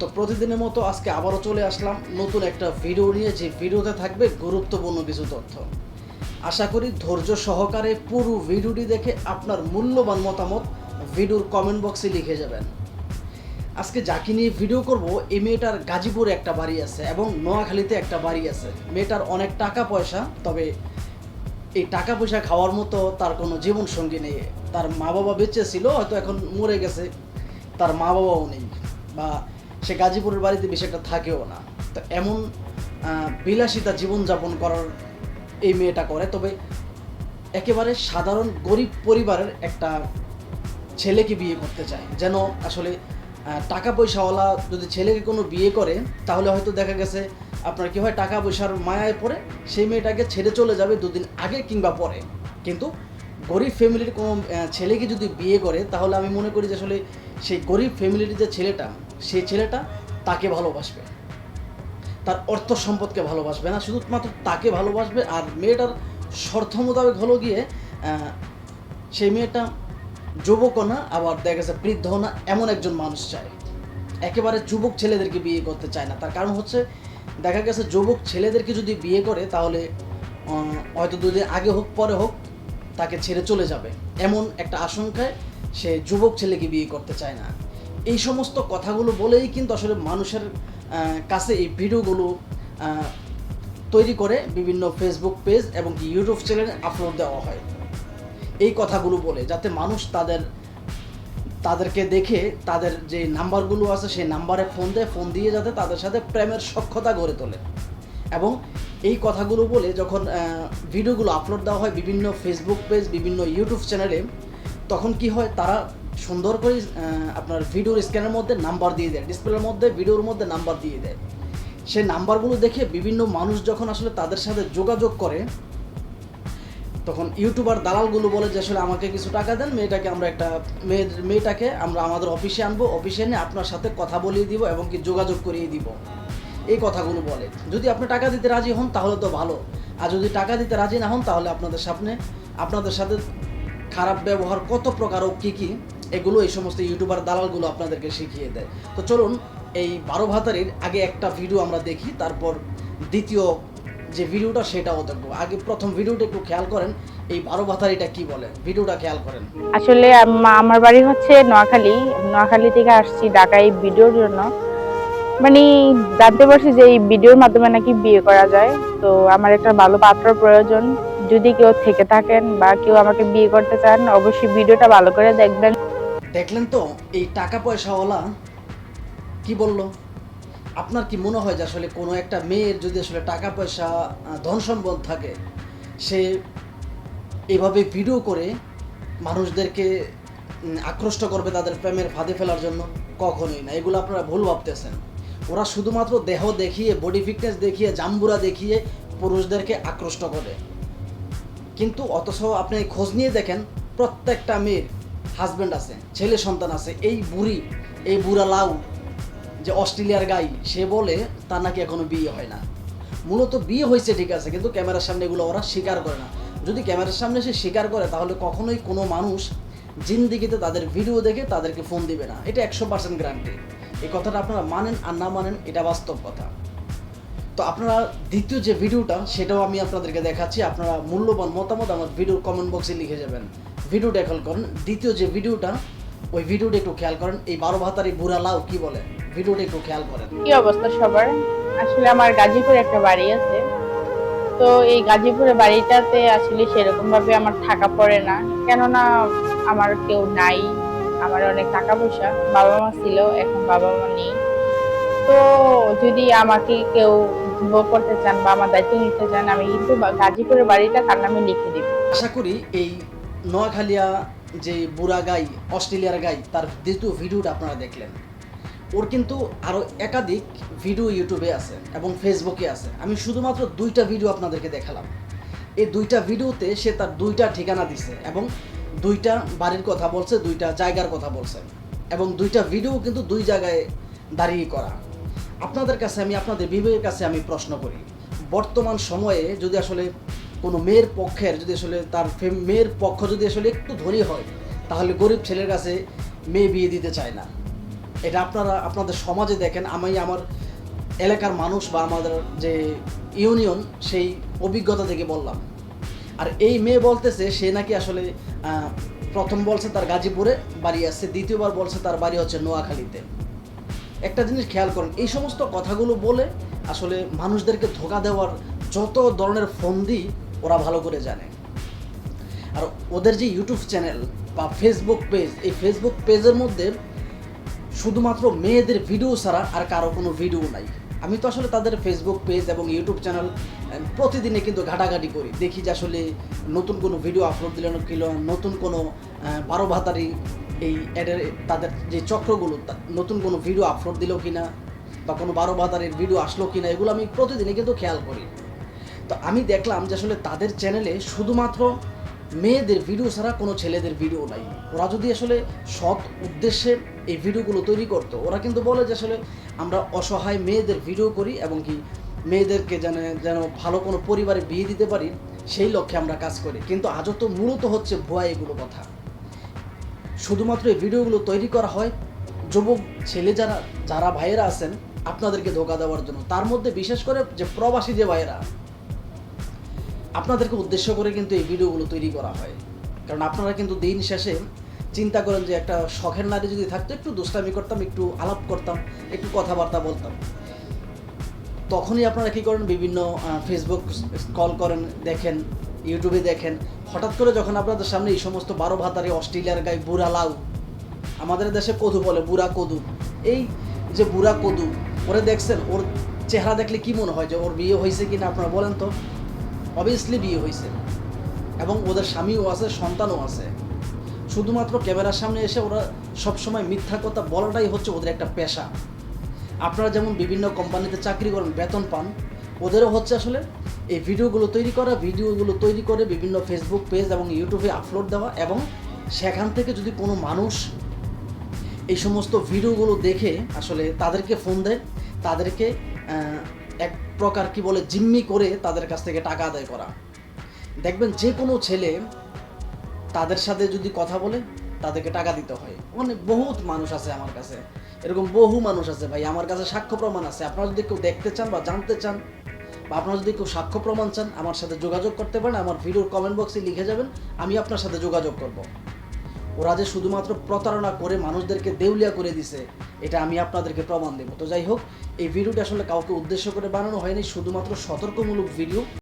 তো প্রতিদিনের মতো আজকে আবারও চলে আসলাম নতুন একটা ভিডিও নিয়ে, যে ভিডিওতে থাকবে গুরুত্বপূর্ণ কিছু তথ্য। আশা করি ধৈর্য সহকারে পুরো ভিডিওটি দেখে আপনার মূল্যবান মতামত ভিডিওর কমেন্ট বক্সে লিখে যাবেন। আজকে যাকে নিয়ে ভিডিও করব, এই মেয়েটার গাজীপুরে একটা বাড়ি আছে এবং নোয়াখালীতে একটা বাড়ি আছে। মেয়েটার অনেক টাকা পয়সা, তবে এই টাকা পয়সা খাওয়ার মতো তার কোনো জীবন সঙ্গী নেই। তার মা বাবা বেঁচে ছিল, হয়তো এখন মরে গেছে। তার মা বাবাও নেই। বা সে গাজীপুরের বাড়িতে বেশি একটা থাকেও না। তো এমন বিলাসিতা জীবনযাপন করার এই মেয়েটা করে। তবে একেবারে সাধারণ গরিব পরিবারের একটা ছেলেকে বিয়ে করতে চায়। যেন আসলে টাকা পয়সাওয়ালা যদি ছেলেকে কোনো বিয়ে করে, তাহলে হয়তো দেখা গেছে আপনার কী হয় টাকা পয়সার মায়ায় পড়ে, সেই মেয়েটাকে ছেড়ে চলে যাবে দুদিন আগে কিংবা পরে। কিন্তু গরিব ফ্যামিলির কোনো ছেলেকে যদি বিয়ে করে, তাহলে আমি মনে করি যে আসলে সেই গরিব ফ্যামিলির যে ছেলেটা সেই ছেলেটা তাকে ভালোবাসবে। তার অর্থ সম্পদকে ভালোবাসবে না, শুধুমাত্র তাকে ভালোবাসবে আর মেয়েটার শর্ত মোতাবেক হলো গিয়ে সেই মেয়েটা যুবকও না, আবার দেখা গেছে বৃদ্ধ না, এমন একজন মানুষ চায়। একেবারে যুবক ছেলেদেরকে বিয়ে করতে চায় না। তার কারণ হচ্ছে, দেখা গেছে যুবক ছেলেদেরকে যদি বিয়ে করে, তাহলে হয়তো দুদিন আগে হোক, পরে হোক, তাকে ছেড়ে চলে যাবে। এমন একটা আশঙ্কায় সে যুবক ছেলেকে বিয়ে করতে চায় না। এই সমস্ত কথাগুলো বলেই কিন্তু আসলে মানুষের কাছে এই ভিডিওগুলো তৈরি করে বিভিন্ন ফেসবুক পেজ এবং ইউটিউব চ্যানেলে আপলোড দেওয়া হয়। এই কথাগুলো বলে যাতে মানুষ তাদের, তাদেরকে দেখে তাদের যে নাম্বারগুলো আছে সেই নাম্বারে ফোন দেয়, ফোন দিয়ে যাতে তাদের সাথে প্রেমের সক্ষতা গড়ে তোলে। এবং এই কথাগুলো বলে যখন ভিডিওগুলো আপলোড দেওয়া হয় বিভিন্ন ফেসবুক পেজ বিভিন্ন ইউটিউব চ্যানেলে তখন কি হয় তারা সুন্দর করে আপনার ভিডিওর স্ক্যানের মধ্যে নাম্বার দিয়ে দেয় ডিসপ্লের মধ্যে ভিডিওর মধ্যে নাম্বার দিয়ে দেয়। সেই নাম্বারগুলো দেখে বিভিন্ন মানুষ যখন আসলে তাদের সাথে যোগাযোগ করে, তখন ইউটিউবার দালালগুলো বলে যে, আসলে আমাকে কিছু টাকা দেন, মেয়েটাকে আমরা একটা মেয়ের মেয়েটাকে আমরা আমাদের অফিসে আনব অফিসে এনে আপনার সাথে কথা বলিয়ে দিব এবং কি যোগাযোগ করিয়ে দিব। এই কথাগুলো বলে। যদি আপনি টাকা দিতে রাজি হন, তাহলে তো ভালো। আর যদি টাকা দিতে রাজি না হন, তাহলে আপনাদের সামনে, আপনাদের সাথে খারাপ ব্যবহার কত প্রকার ও কী কী এগুলো এই সমস্ত ইউটিউবার দালালগুলো আপনাদেরকে শিখিয়ে দেয়। তো চলুন, এই বারো ভাতারির আগে একটা ভিডিও আমরা দেখি, তারপর দ্বিতীয় যে ভিডিওটা সেটাও দেখব। আগে প্রথম ভিডিওটা একটু খেয়াল করেন, এই বারো ভাতারিটা কি বলে? ভিডিওটা খেয়াল করেন। আসলে আমার বাড়ি হচ্ছে নোয়াখালী। নোয়াখালী থেকে আসছি ঢাকা এই ভিডিওর জন্য। মানে জানতে পারছি যে এই ভিডিওর মাধ্যমে নাকি বিয়ে করা যায়। তো আমার একটা ভালো পাত্র প্রয়োজন। যদি কেউ থেকে থাকেন বা কেউ আমাকে বিয়ে করতে চান, অবশ্যই ভিডিওটা ভালো করে দেখবেন। দেখলেন তো, এই টাকা পয়সাওয়ালা কি বলল? আপনার কি মনে হয় যে আসলে কোনো একটা মেয়ের যদি আসলে টাকা পয়সা ধন সম্পদ থাকে, সে এভাবে ভিডিও করে মানুষদেরকে আকৃষ্ট করবে তাদের প্রেমের ফাঁদে ফেলার জন্য? কখনোই না। এগুলো আপনারা ভুল ভাবতেছেন। ওরা শুধুমাত্র দেহ দেখিয়ে বডি ফিটনেস দেখিয়ে, জাম্বুরা দেখিয়ে পুরুষদেরকে আকৃষ্ট করে। কিন্তু অথচ আপনি খোঁজ নিয়ে দেখেন, প্রত্যেকটা মেয়ের হাজব্যান্ড আছে, ছেলে সন্তান আছে, এই বুড়ি, এই বুড়া লাউ, যে অস্ট্রেলিয়ার গাই, সে বলে তার নাকি এখনও বিয়ে হয় না। মূলত বিয়ে হয়েছে ঠিক আছে, কিন্তু ক্যামেরার সামনে এগুলো ওরা স্বীকার করে না। যদি ক্যামেরার সামনে সে স্বীকার করে, তাহলে কখনোই কোনো মানুষ জিন্দিগিতে তাদের ভিডিও দেখে তাদেরকে ফোন দিবে না। এটা একশো পার্সেন্ট গ্যারান্টি এই কথাটা আপনারা মানেন আর না মানেন, এটা বাস্তব কথা। তো আপনারা দ্বিতীয় যে ভিডিওটা সেটাও আমি আপনাদেরকে দেখাচ্ছি। আপনারা মূল্যবান মতামত আমার ভিডিওর কমেন্ট বক্সে লিখে যাবেন। ভিডিওটা খেয়াল করেন। দ্বিতীয় যে ভিডিওটা ওই ভিডিওটা একটু খেয়াল করেন। এই বারো ভাতারি বুড়া লাউ কি বলে? ভিডিওটা একটু খেয়াল করেন। কি অবস্থা সবার? আসলে আমার গাজীপুরে একটা বাড়ি আছে। তো এই গাজীপুরে বাড়িটাতে আসলে সেরকম ভাবে আমার থাকা পড়ে না। কেননা আমার কেউ নাই আমার অনেক টাকা পয়সা বাবা মা ছিল এখন বাবা মা নেই। তো যদি আমাকে কেউ ভোগ করতে চান বা আমার দায়িত্ব নিতে চান আমি কিন্তু গাজীপুরের বাড়িটা তার নামে লিখে দিব। আশা করি এই নোয়াখালিয়া যে বুড়া গাই, অস্ট্রেলিয়ার গাই, তার দ্বিতীয় ভিডিওটা আপনারা দেখলেন। ওর কিন্তু আরও একাধিক ভিডিও ইউটিউবে আছে এবং ফেসবুকে আছে। আমি শুধুমাত্র দুইটা ভিডিও আপনাদেরকে দেখালাম। এই দুইটা ভিডিওতে সে তার দুইটা ঠিকানা দিছে এবং দুইটা বাড়ির কথা বলছে, দুইটা জায়গার কথা বলছে এবং দুইটা ভিডিও কিন্তু দুই জায়গায় দাঁড়িয়ে করা। আপনাদের কাছে আমি, আপনাদের বিবেকের কাছে আমি প্রশ্ন করি, বর্তমান সময়ে যদি আসলে কোনো মেয়ের পক্ষের যদি আসলে তার মেয়ের পক্ষ যদি আসলে একটু ধনী হয়, তাহলে গরিব ছেলের কাছে মেয়ে বিয়ে দিতে চায় না। এটা আপনারা, আপনাদের সমাজে দেখেন, আমি আমার এলাকার মানুষ বা আমাদের যে ইউনিয়ন, সেই অভিজ্ঞতা থেকে বললাম। আর এই মেয়ে বলতেছে, সে নাকি আসলে প্রথম বলছে তার গাজীপুরে, বাড়ি আসছে, দ্বিতীয়বার বলছে তার বাড়ি হচ্ছে নোয়াখালীতে। একটা জিনিস খেয়াল করেন, এই সমস্ত কথাগুলো বলে আসলে মানুষদেরকে ধোকা দেওয়ার যত ধরনের ফন্দি ওরা ভালো করে জানে। আর ওদের যে ইউটিউব চ্যানেল বা ফেসবুক পেজ এই ফেসবুক পেজের মধ্যে শুধুমাত্র মেয়েদের ভিডিও ছাড়া আর কারও কোনো ভিডিও নাই। আমি তো আসলে তাদের ফেসবুক পেজ এবং ইউটিউব চ্যানেল প্রতিদিনে কিন্তু ঘাটাঘাটি করি। দেখি যে আসলে নতুন কোনো ভিডিও আপলোড দিল না কিলো নতুন কোনো বারো ভাতারি এই অ্যাডের তাদের যে চক্রগুলো নতুন কোনো ভিডিও আপলোড দিল কিনা বা কোনো বারো ভাতারির ভিডিও আসলো কিনা এগুলো আমি প্রতিদিনে কিন্তু খেয়াল করি। তো আমি দেখলাম যে আসলে তাদের চ্যানেলে শুধুমাত্র মেয়েদের ভিডিও ছাড়া কোনো ছেলেদের ভিডিও নাই। ওরা যদি আসলে সৎ উদ্দেশ্যে এই ভিডিওগুলো তৈরি করতো, ওরা কিন্তু বলে যে আসলে আমরা অসহায় মেয়েদের ভিডিও করি এবং কি মেয়েদেরকে যেন যেন ভালো কোনো পরিবারে বিয়ে দিতে পারি, সেই লক্ষ্যে আমরা কাজ করি। কিন্তু আজও তো মূলত হচ্ছে ভুয়া এগুলো কথা। শুধুমাত্র এই ভিডিওগুলো তৈরি করা হয়, যুবক ছেলে যারা যারা ভাইয়েরা আছেন, আপনাদেরকে ধোকা দেওয়ার জন্য। তার মধ্যে বিশেষ করে যে প্রবাসী যে ভাইয়েরা আপনাদেরকে উদ্দেশ্য করে কিন্তু এই ভিডিওগুলো তৈরি করা হয়। কারণ আপনারা কিন্তু দিন শেষে চিন্তা করেন যে একটা শখের নারী যদি থাকতো, একটু দুষ্টামি করতাম, একটু আলাপ করতাম, একটু কথাবার্তা বলতাম। তখনই আপনারা কী করেন, বিভিন্ন ফেসবুক কল করেন, দেখেন ইউটিউবে দেখেন। হঠাৎ করে যখন আপনাদের সামনে এই সমস্ত বারো ভাতারে, অস্ট্রেলিয়ার গায়ে বুড়া লাউ, আমাদের দেশে কদু বলে, বুড়া কদু। এই যে বুড়া কদু, ওরে দেখছেন, ওর চেহারা দেখলে কি মনে হয় যে ওর বিয়ে হয়েছে কিনা, আপনারা বলেন তো। অবভিয়াসলি বিয়ে হয়েছে এবং ওদের স্বামীও আছে, সন্তানও আছে। শুধুমাত্র ক্যামেরার সামনে এসে ওরা সবসময় মিথ্যা কথা বলাটাই হচ্ছে ওদের একটা পেশা। আপনারা যেমন বিভিন্ন কোম্পানিতে চাকরি করেন, বেতন পান, ওদেরও হচ্ছে আসলে এই ভিডিওগুলো তৈরি করা, ভিডিওগুলো তৈরি করে বিভিন্ন ফেসবুক পেজ এবং ইউটিউবে আপলোড দেওয়া এবং সেখান থেকে যদি কোনো মানুষ এই সমস্ত ভিডিওগুলো দেখে আসলে তাদেরকে ফোন দেয়, তাদেরকে এক প্রকার কি বলে জিম্মি করে তাদের কাছ থেকে টাকা আদায় করা। দেখবেন যে কোনো ছেলে তাদের সাথে যদি কথা বলে, তাদেরকে টাকা দিতে হয়। অনেক বহুত মানুষ আছে আমার কাছে। এরকম বহু মানুষ আছে ভাই, আমার কাছে সাক্ষ্য প্রমাণ আছে। আপনারা যদি কেউ দেখতে চান বা জানতে চান, বা আপনারা যদি কেউ সাক্ষ্য প্রমাণ চান, আমার সাথে যোগাযোগ করতে পারেন। আমার ভিডিওর কমেন্ট বক্সে লিখে যাবেন, আমি আপনার সাথে যোগাযোগ করব। ওরা যে শুধুমাত্র প্রতারণা করে মানুষদেরকে দেউলিয়া করে দিছে, এটা আমি আপনাদেরকে প্রমাণ দেবো। তো যাই হোক, এই ভিডিওটা আসলে কাউকে উদ্দেশ্য করে বানানো হয়নি, শুধুমাত্র সতর্কমূলক ভিডিও।